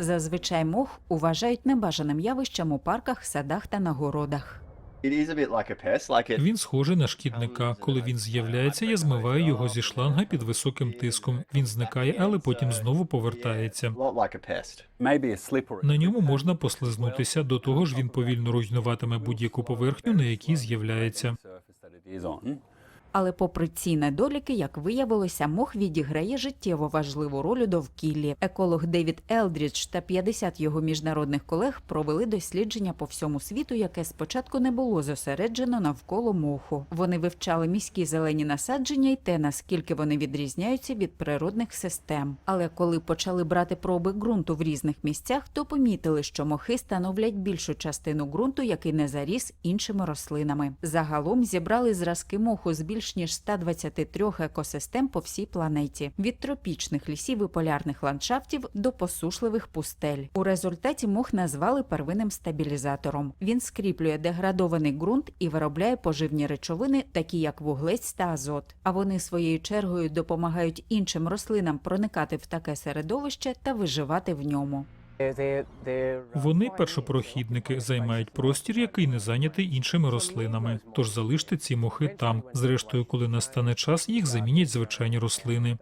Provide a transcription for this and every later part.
Зазвичай мох вважають небажаним явищем у парках, садах та на городах. It is a bit like a pest, like it. Він схожий на шкідника. Коли він з'являється, я змиваю його зі шланга під високим тиском. Він зникає, але потім знову повертається. A lot like a pest. Maybe a slippery. На ньому можна послизнутися. До того ж, він повільно руйнуватиме будь-яку поверхню, на якій з'являється. Але попри ці недоліки, як виявилося, мох відіграє життєво важливу роль у довкіллі. Еколог Девід Елдрідж та 50 його міжнародних колег провели дослідження по всьому світу, яке спочатку не було зосереджено навколо моху. Вони вивчали міські зелені насадження і те, наскільки вони відрізняються від природних систем. Але коли почали брати проби ґрунту в різних місцях, то помітили, що мохи становлять більшу частину ґрунту, який не заріс іншими рослинами. Загалом зібрали зразки моху з більш ніж 123 екосистем по всій планеті, від тропічних лісів і полярних ландшафтів до посушливих пустель. У результаті мох назвали первинним стабілізатором. Він скріплює деградований ґрунт і виробляє поживні речовини, такі як вуглець та азот. А вони своєю чергою допомагають іншим рослинам проникати в таке середовище та виживати в ньому. Вони першопрохідники займають простір, який не зайнятий іншими рослинами. Тож залиште ці мохи там. Зрештою, коли настане час, їх замінять звичайні рослини.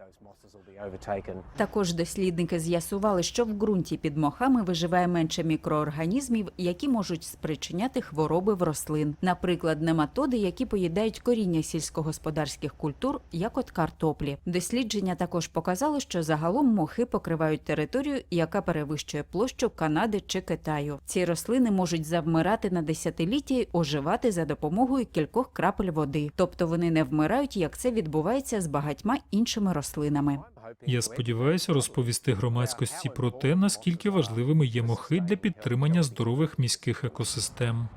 Також дослідники з'ясували, що в ґрунті під мохами виживає менше мікроорганізмів, які можуть спричиняти хвороби в рослин, наприклад, нематоди, які поїдають коріння сільськогосподарських культур, як от картоплі. Дослідження також показало, що загалом мохи покривають територію, яка перевищує площу Канади чи Китаю. Ці рослини можуть завмирати на десятиліття й оживати за допомогою кількох крапель води, тобто вони не вмирають, як це відбувається з багатьма іншими рослинами. Я сподіваюся розповісти громадськості про те, наскільки важливими є мохи для підтримання здорових міських екосистем.